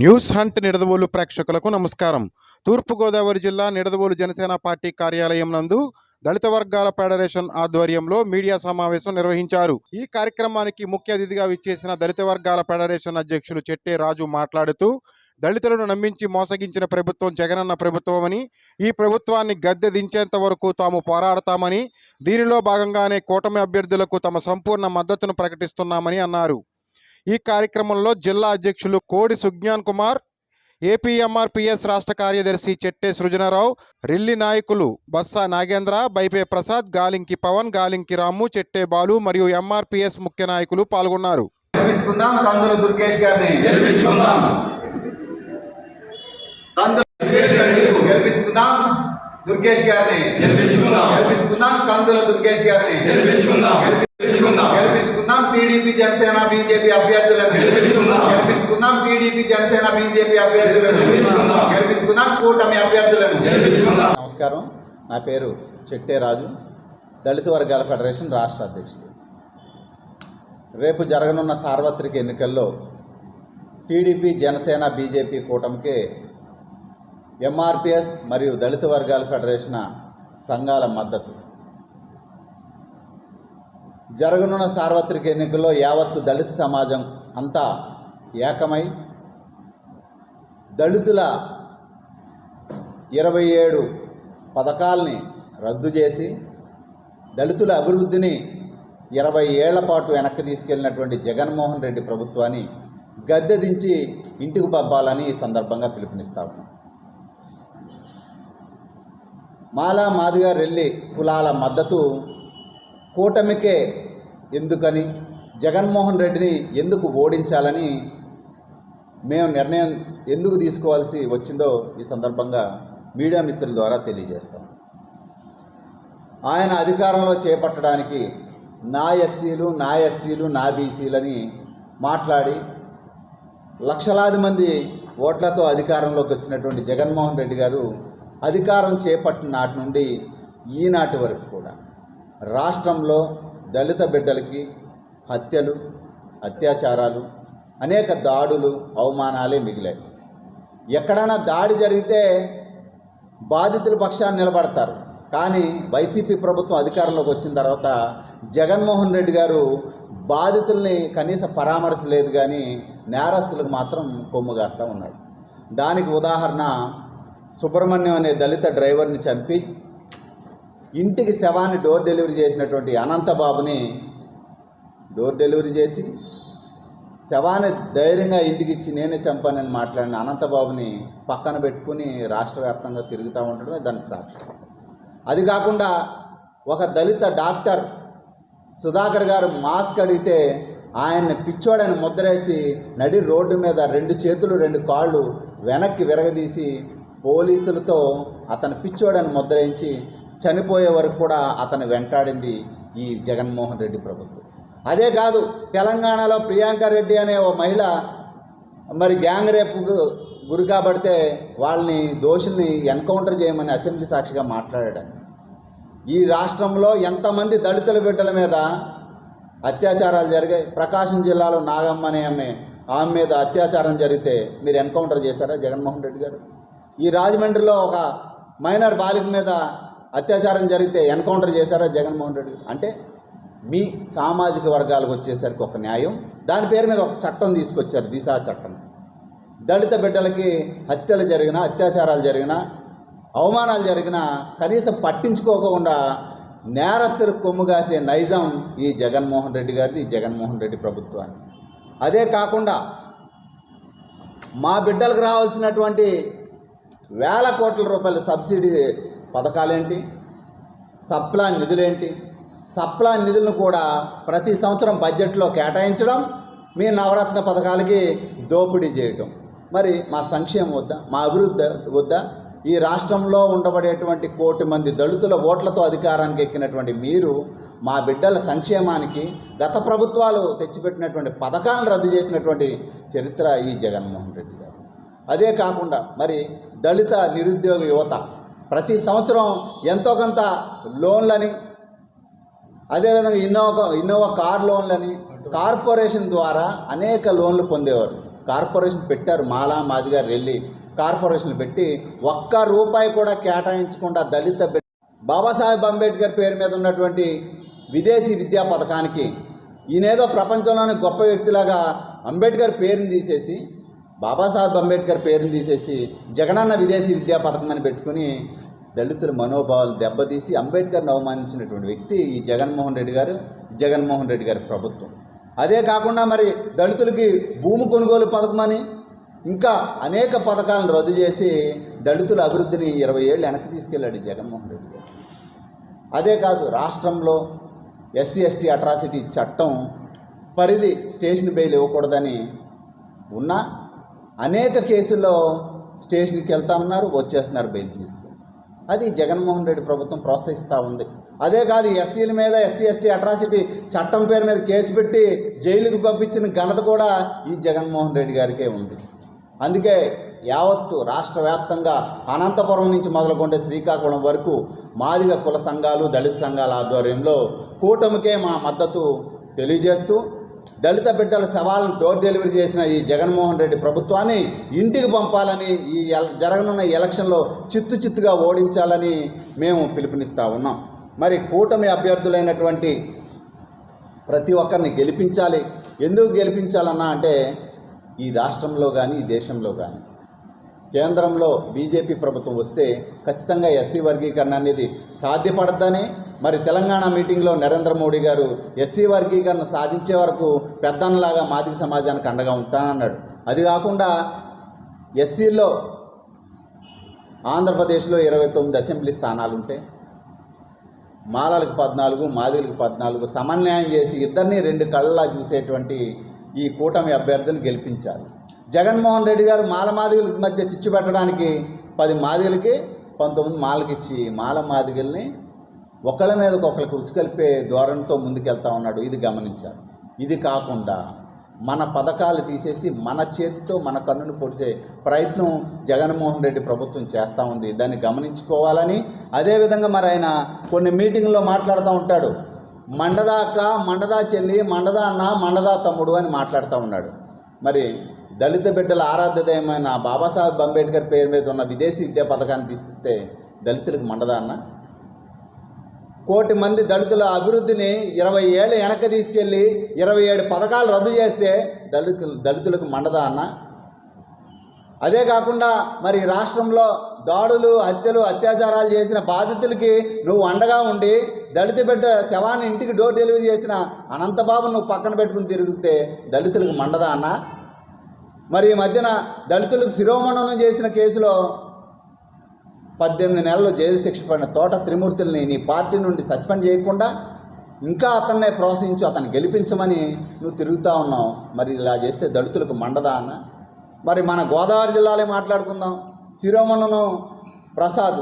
News hunt Nidadavolu ప్రేక్షకులకు నమస్కారం. తూర్పుగోదావరి జిల్లా నిడదవోలు జనసేన పార్టీ కార్యాలయం నందు దళిత వర్గాల ఫెడరేషన్ ఆధ్వర్యంలో మీడియా సమావేశం నిర్వహించారు. ఈ కార్యక్రమానికి ముఖ్య అతిథిగా విచ్చేసిన దళిత వర్గాల ఫెడరేషన్ అధ్యక్షులు చెట్టే రాజు మాట్లాడుతూ దళితులను నమ్మించి మోసగించిన ప్రభుత్వం జగనన్న ప్రభుత్వమని ఈ ప్రభుత్వాన్ని గద్దె దించేంత వరకు తాము పోరాడతామని దీనిలో భాగంగానే కూటమి అభ్యర్థులకు తమ సంపూర్ణ మద్దతును ప్రకటిస్తున్నామని అన్నారు. ఈ కార్యక్రమంలో జిల్లా అధ్యక్షులు కోడి సుజ్ఞాన్ కుమార్ ఏపీఎంఆర్పిఎస్ రాష్ట్ర కార్యదర్శి చెట్టే సృజనరావు రిల్లి నాయకులు బస్సా నాగేంద్ర బైపే ప్రసాద్ గాలింకి పవన్ గాలింకి రాము చెట్టే బాలు మరియు ఎంఆర్పిఎస్ ముఖ్య నాయకులు పాల్గొన్నారు. గెలిపించుకుందాం కందుల దుర్గేష్ గారిని. గెలిపించుకుందాం. కందుల గెలిపించుకుందాం. దుర్గేష్ గారిని. గెలిపించుకుందాం. గెలిపించుకుందాం టీడీపీ జనసేన బీజేపీ అభ్యర్థులను. గెలిపించుకుందాం. టీడీపీ జనసేన బీజేపీ అభ్యర్థులను. గెలిపించుకుందాం. కూటమి అభ్యర్థులను. నమస్కారం. నా పేరు చెట్టే రాజు దళిత వర్గాల ఫెడరేషన్ రాష్ట్ర అధ్యక్షుడు. రేపు జరగనున్న సార్వత్రిక ఎన్నికల్లో టీడీపీ జనసేన బీజేపీ కూటమికి ఎంఆర్పిఎస్ మరియు దళిత వర్గాల ఫెడరేషన్ సంఘాల మద్దతు. జరగనున్న సార్వత్రిక ఎన్నికల్లో యావత్తు దళిత సమాజం అంతా ఏకమై దళితుల ఇరవై ఏడు పథకాల్ని రద్దు చేసి దళితుల అభివృద్ధిని ఇరవై ఏళ్ళ పాటు వెనక్కి తీసుకెళ్ళినటువంటి జగన్మోహన్ రెడ్డి ప్రభుత్వాన్ని గద్దె దించి ఇంటికి పంపాలని ఈ సందర్భంగా పిలుపునిస్తాము మాలా మాదిగా రెల్లి కులాల మద్దతు కూటమికే ఎందుకని? జగన్మోహన్ రెడ్డిని ఎందుకు ఓడించాలని మేము నిర్ణయం ఎందుకు తీసుకోవాల్సి వచ్చిందో ఈ సందర్భంగా మీడియా మిత్రుల ద్వారా తెలియజేస్తాం. ఆయన అధికారంలో చేపట్టడానికి నా ఎస్సీలు నా ఎస్టీలు నా బీసీలని మాట్లాడి లక్షలాది మంది ఓట్లతో అధికారంలోకి వచ్చినటువంటి జగన్మోహన్ రెడ్డి గారు అధికారం చేపట్టిన నాటి నుండి ఈనాటి వరకు కూడా రాష్ట్రంలో దళిత బిడ్డలకి హత్యలు అత్యాచారాలు అనేక దాడులు అవమానాలే మిగిలాయి. ఎక్కడైనా దాడి జరిగితే బాధితుల పక్షాన్ని నిలబడతారు. కానీ వైసీపీ ప్రభుత్వం అధికారంలోకి వచ్చిన తర్వాత జగన్మోహన్ రెడ్డి గారు బాధితుల్ని కనీస పరామర్శ లేదు కానీ నేరస్తులకు మాత్రం కొమ్ము కాస్తూ ఉన్నాడు. దానికి ఉదాహరణ సుబ్రహ్మణ్యం అనే దళిత డ్రైవర్ని చంపి ఇంటికి శవాన్ని డోర్ డెలివరీ చేసినటువంటి అనంతబాబుని డోర్ డెలివరీ చేసి శవాన్ని ధైర్యంగా ఇంటికి ఇచ్చి నేనే చంపానని మాట్లాడిన అనంతబాబుని పక్కన పెట్టుకుని రాష్ట్ర వ్యాప్తంగా తిరుగుతూ ఉండడమే దానికి సాక్ష్యం. అది కాకుండా ఒక దళిత డాక్టర్ సుధాకర్ గారు మాస్క్ అడిగితే ఆయన్ని పిచ్చోడని ముద్రేసి నడి రోడ్డు మీద రెండు చేతులు రెండు కాళ్ళు వెనక్కి విరగదీసి పోలీసులతో అతను పిచ్చోడని ముద్రేయించి చనిపోయే వరకు కూడా అతను వెంటాడింది ఈ జగన్మోహన్ రెడ్డి ప్రభుత్వం. అదే కాదు తెలంగాణలో ప్రియాంక రెడ్డి అనే ఓ మహిళ మరి గ్యాంగ్ రేపుకు గురి కాబడితే వాళ్ళని దోషుల్ని ఎన్కౌంటర్ చేయమని అసెంబ్లీ సాక్షిగా మాట్లాడాడు. ఈ రాష్ట్రంలో ఎంతమంది దళితుల బిడ్డల మీద అత్యాచారాలు జరిగాయి. ప్రకాశం జిల్లాలో నాగమ్మ అనే ఆమె ఆమె మీద అత్యాచారం జరిగితే మీరు ఎన్కౌంటర్ చేశారా జగన్మోహన్ రెడ్డి గారు? ఈ రాజమండ్రిలో ఒక మైనర్ బాలిక మీద అత్యాచారం జరిగితే ఎన్కౌంటర్ చేశారా జగన్మోహన్ రెడ్డి? అంటే మీ సామాజిక వర్గాలకు వచ్చేసరికి ఒక న్యాయం. దాని పేరు మీద ఒక చట్టం తీసుకొచ్చారు దిశా చట్టం. దళిత బిడ్డలకి హత్యలు జరిగినా అత్యాచారాలు జరిగినా అవమానాలు జరిగినా కనీసం పట్టించుకోకుండా నేరస్తులు కొమ్ము కాసే నైజం ఈ జగన్మోహన్ రెడ్డి గారిది ఈ జగన్మోహన్ రెడ్డి ప్రభుత్వాన్ని. అదే కాకుండా మా బిడ్డలకు రావాల్సినటువంటి వేల కోట్ల రూపాయల సబ్సిడీ పథకాలేంటి? సప్లా నిధులేంటి? సప్లా నిధులను కూడా ప్రతి సంవత్సరం బడ్జెట్లో కేటాయించడం మీ నవరత్న పథకాలకి దోపిడీ చేయటం. మరి మా సంక్షేమం వద్దా? మా అభివృద్ధి వద్దా? ఈ రాష్ట్రంలో ఉండబడేటువంటి కోటి మంది దళితుల ఓట్లతో అధికారానికి ఎక్కినటువంటి మీరు మా బిడ్డల సంక్షేమానికి గత ప్రభుత్వాలు తెచ్చిపెట్టినటువంటి పథకాలను రద్దు చేసినటువంటి చరిత్ర ఈ జగన్మోహన్ రెడ్డి గారు. అదే కాకుండా మరి దళిత నిరుద్యోగ యువత ప్రతి సంవత్సరం ఎంతో కొంత లోన్లని అదేవిధంగా ఇన్నోవా ఇన్నోవా కార్ లోన్లని కార్పొరేషన్ ద్వారా అనేక లోన్లు పొందేవారు. కార్పొరేషన్ పెట్టారు మాలా మాది గారు రెల్లి కార్పొరేషన్ పెట్టి ఒక్క రూపాయి కూడా కేటాయించకుండా దళిత బిడ్డ బాబాసాహెబ్ అంబేద్కర్ పేరు మీద ఉన్నటువంటి విదేశీ విద్యా పథకానికి ఈయనేదో ప్రపంచంలోని గొప్ప వ్యక్తిలాగా అంబేద్కర్ పేరుని తీసేసి బాబాసాహెబ్ అంబేద్కర్ పేరుని తీసేసి జగనన్న విదేశీ విద్యా పథకం అని పెట్టుకుని దళితుల మనోభావాలు దెబ్బతీసి అంబేద్కర్ని అవమానించినటువంటి వ్యక్తి ఈ జగన్మోహన్ రెడ్డి గారు జగన్మోహన్ రెడ్డి గారి ప్రభుత్వం. అదే కాకుండా మరి దళితులకి భూమి కొనుగోలు పథకం అని ఇంకా అనేక పథకాలను రద్దు చేసి దళితుల అభివృద్ధిని ఇరవై ఏళ్ళు వెనక్కి తీసుకెళ్ళాడు జగన్మోహన్ రెడ్డి గారు. అదే కాదు రాష్ట్రంలో ఎస్సీ ఎస్టీ అట్రాసిటీ చట్టం పరిధి స్టేషన్ బెయిల్ ఇవ్వకూడదని ఉన్నా అనేక కేసుల్లో స్టేషన్కి వెళ్తానన్నారు వచ్చేస్తున్నారు బెయిల్ తీసుకుని. అది జగన్మోహన్ రెడ్డి ప్రభుత్వం ప్రోత్సహిస్తూ ఉంది. అదే కాదు ఎస్సీల మీద ఎస్సీ ఎస్టీ అట్రాసిటీ చట్టం పేరు మీద కేసు పెట్టి జైలుకు పంపించిన ఘనత కూడా ఈ జగన్మోహన్ రెడ్డి గారికే ఉంది. అందుకే యావత్తు రాష్ట్ర వ్యాప్తంగా అనంతపురం నుంచి మొదలుకొంటే శ్రీకాకుళం వరకు మాదిగ కుల సంఘాలు దళిత సంఘాల ఆధ్వర్యంలో కూటమికే మా మద్దతు తెలియజేస్తూ దళిత బిడ్డల సవాళ్ళను డోర్ డెలివరీ చేసిన ఈ జగన్మోహన్ రెడ్డి ప్రభుత్వాన్ని ఇంటికి పంపాలని ఈ జరగనున్న ఎలక్షన్లో చిత్తు చిత్తుగా ఓడించాలని మేము పిలుపునిస్తూ ఉన్నాం. మరి కూటమి అభ్యర్థులైనటువంటి ప్రతి ఒక్కరిని గెలిపించాలి. ఎందుకు గెలిపించాలన్నా అంటే ఈ రాష్ట్రంలో కానీ ఈ దేశంలో కానీ కేంద్రంలో బీజేపీ ప్రభుత్వం వస్తే ఖచ్చితంగా ఎస్సీ వర్గీకరణ అనేది సాధ్యపడద్దని మరి తెలంగాణ మీటింగ్లో నరేంద్ర మోడీ గారు ఎస్సీ వర్గీకరణ సాధించే వరకు పెద్దన్నలాగా మాదిక సమాజానికి అండగా ఉంటానన్నాడు. అది కాకుండా ఎస్సీలో ఆంధ్రప్రదేశ్లో ఇరవై తొమ్మిది అసెంబ్లీ స్థానాలు ఉంటే మాలలకు పద్నాలుగు మాదిలకు పద్నాలుగు సమన్వయం చేసి ఇద్దరిని రెండు కళ్ళలా చూసేటువంటి ఈ కూటమి అభ్యర్థులు గెలిపించాలి. జగన్మోహన్ రెడ్డి గారు మాల మాదిగుల మధ్య చిచ్చు పెట్టడానికి పది మాదిగలకి పంతొమ్మిది మాలకిచ్చి మాల మాదిగల్ని ఒకళ్ళ మీద ఒకళ్ళకి ఉసుకల్పే ధోరణితో ముందుకెళ్తా ఉన్నాడు. ఇది గమనించాను ఇది కాకుండా మన పథకాలు తీసేసి మన చేతితో మన కన్నును పొడిచే ప్రయత్నం జగన్మోహన్ రెడ్డి ప్రభుత్వం చేస్తూ ఉంది. దాన్ని గమనించుకోవాలని అదేవిధంగా మరి ఆయన కొన్ని మీటింగ్లో మాట్లాడుతూ ఉంటాడు. మండదా అక్క మండదా చెల్లి మండదా అన్న మండదా తమ్ముడు అని మాట్లాడుతూ ఉన్నాడు. మరి దళిత బిడ్డల ఆరాధ్యదయమైన బాబాసాహెబ్ అంబేద్కర్ పేరు మీద ఉన్న విదేశీ విద్యా పథకాన్ని తీసిస్తే దళితులకు మండదా అన్న? కోటి మంది దళితుల అభివృద్ధిని ఇరవై ఏళ్ళు వెనక్కి తీసుకెళ్ళి ఇరవై ఏడు పథకాలు రద్దు చేస్తే దళితు దళితులకు మండదా అన్న? అదే కాకుండా మరి రాష్ట్రంలో దాడులు హత్యలు అత్యాచారాలు చేసిన బాధితులకి నువ్వు అండగా ఉండి దళిత బిడ్డ శవాన్ని ఇంటికి డోర్ డెలివరీ చేసిన అనంతబాబు నువ్వు పక్కన పెట్టుకుని తిరిగితే దళితులకు మండదా అన్న? మరి ఈ మధ్యన దళితులకు శిరోమణనం చేసిన కేసులో పద్దెనిమిది నెలలు జైలు శిక్ష పడిన తోట త్రిమూర్తుల్ని నీ పార్టీ నుండి సస్పెండ్ చేయకుండా ఇంకా అతన్నే ప్రోత్సహించు అతన్ని గెలిపించమని నువ్వు తిరుగుతూ ఉన్నావు. మరి ఇలా చేస్తే దళితులకు మండదా అన్న? మరి మన గోదావరి జిల్లాలో మాట్లాడుకుందాం. శిరోమణను ప్రసాద్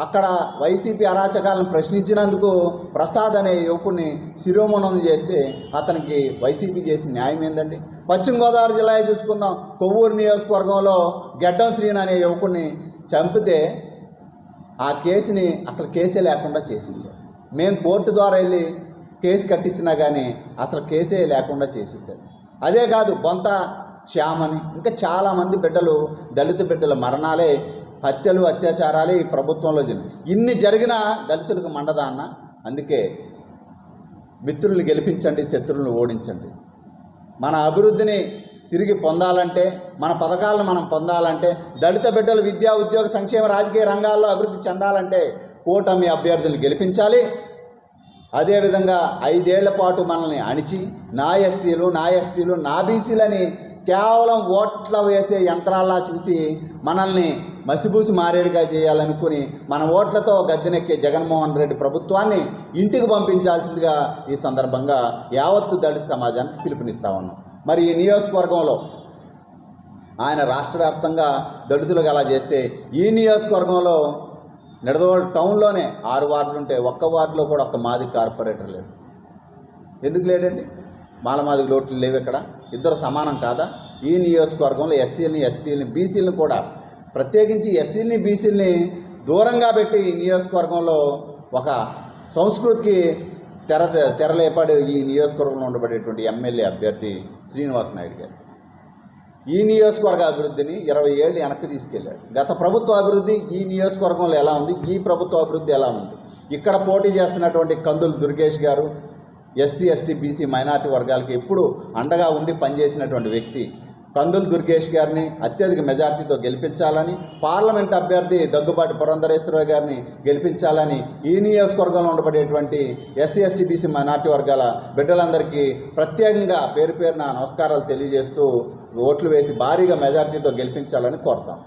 అక్కడ వైసీపీ అరాచకాలను ప్రశ్నించినందుకు ప్రసాద్ అనే యువకుడిని శిరోమణం చేస్తే అతనికి వైసీపీ చేసిన న్యాయం ఏందండి? పశ్చిమ గోదావరి జిల్లా చూసుకుందాం. కొవ్వూరు నియోజకవర్గంలో గెడ్డం శ్రీని అనే యువకుడిని చంపితే ఆ కేసుని అసలు కేసే లేకుండా చేసేసారు. మేము కోర్టు ద్వారా వెళ్ళి కేసు కట్టించినా కానీ అసలు కేసే లేకుండా చేసేసారు. అదే కాదు బొంత శ్యామని ఇంకా చాలామంది బిడ్డలు దళిత బిడ్డల మరణాలే హత్యలు అత్యాచారాలే ఈ ప్రభుత్వంలో జరిగి ఇన్ని జరిగినా దళితులకు మండదా అన్న? అందుకే మిత్రుల్ని గెలిపించండి శత్రువులను ఓడించండి. మన అభివృద్ధిని తిరిగి పొందాలంటే మన పథకాలను మనం పొందాలంటే దళిత బిడ్డలు విద్యా ఉద్యోగ సంక్షేమ రాజకీయ రంగాల్లో అభివృద్ధి చెందాలంటే కూటమి అభ్యర్థులను గెలిపించాలి. అదేవిధంగా ఐదేళ్ళ పాటు మనల్ని అణిచి నా ఎస్సీలు నా ఎస్టీలు నా బీసీలని కేవలం ఓట్ల వేసే యంత్రాల్లా చూసి మనల్ని మసిబూసి మారేడుగా చేయాలనుకుని మన ఓట్లతో గద్దెనెక్కే జగన్మోహన్ రెడ్డి ప్రభుత్వాన్ని ఇంటికి పంపించాల్సిందిగా ఈ సందర్భంగా యావత్తు దళిత సమాజానికి పిలుపునిస్తా ఉన్నాం. మరి ఈ నియోజకవర్గంలో ఆయన రాష్ట్ర వ్యాప్తంగా దళితులకు అలా చేస్తే ఈ నియోజకవర్గంలో నిడదవోలు టౌన్లోనే ఆరు వార్డులు ఉంటే ఒక్క వార్డులో కూడా ఒక్క మాది కార్పొరేటర్ లేడు. ఎందుకు లేడండి? మాలమాది లోట్లు లేవు ఇక్కడ. ఇద్దరు సమానం కాదా? ఈ నియోజకవర్గంలో ఎస్సీలని ఎస్టీలని బీసీలని కూడా ప్రత్యేకించి ఎస్సీలని బీసీలని దూరంగా పెట్టి నియోజకవర్గంలో ఒక సంస్కృతికి తెర తెరలేపాడు ఈ నియోజకవర్గంలో ఉండబడేటువంటి ఎమ్మెల్యే అభ్యర్థి శ్రీనివాస్ నాయుడు గారు. ఈ నియోజకవర్గ అభివృద్ధిని ఇరవై ఏళ్ళు వెనక్కి తీసుకెళ్ళాడు గత ప్రభుత్వ అభివృద్ధి ఈ నియోజకవర్గంలో ఎలా ఉంది? ఈ ప్రభుత్వ అభివృద్ధి ఎలా ఉంది? ఇక్కడ పోటీ చేస్తున్నటువంటి కందులు దుర్గేష్ గారు ఎస్సీ ఎస్టీ బీసీ మైనార్టీ వర్గాలకి ఎప్పుడు అండగా ఉండి పనిచేసినటువంటి వ్యక్తి. కందులు దుర్గేష్ గారిని అత్యధిక మెజార్టీతో గెలిపించాలని పార్లమెంట్ అభ్యర్థి దగ్గుబాటి పురంధరేశ్వరరావు గారిని గెలిపించాలని ఈ నియోజకవర్గంలో ఉండబడేటువంటి ఎస్సీ ఎస్టీ బీసీ మైనార్టీ వర్గాల బిడ్డలందరికీ ప్రత్యేకంగా పేరు పేరున నమస్కారాలు తెలియజేస్తూ ఓట్లు వేసి భారీగా మెజార్టీతో గెలిపించాలని కోరుతాం.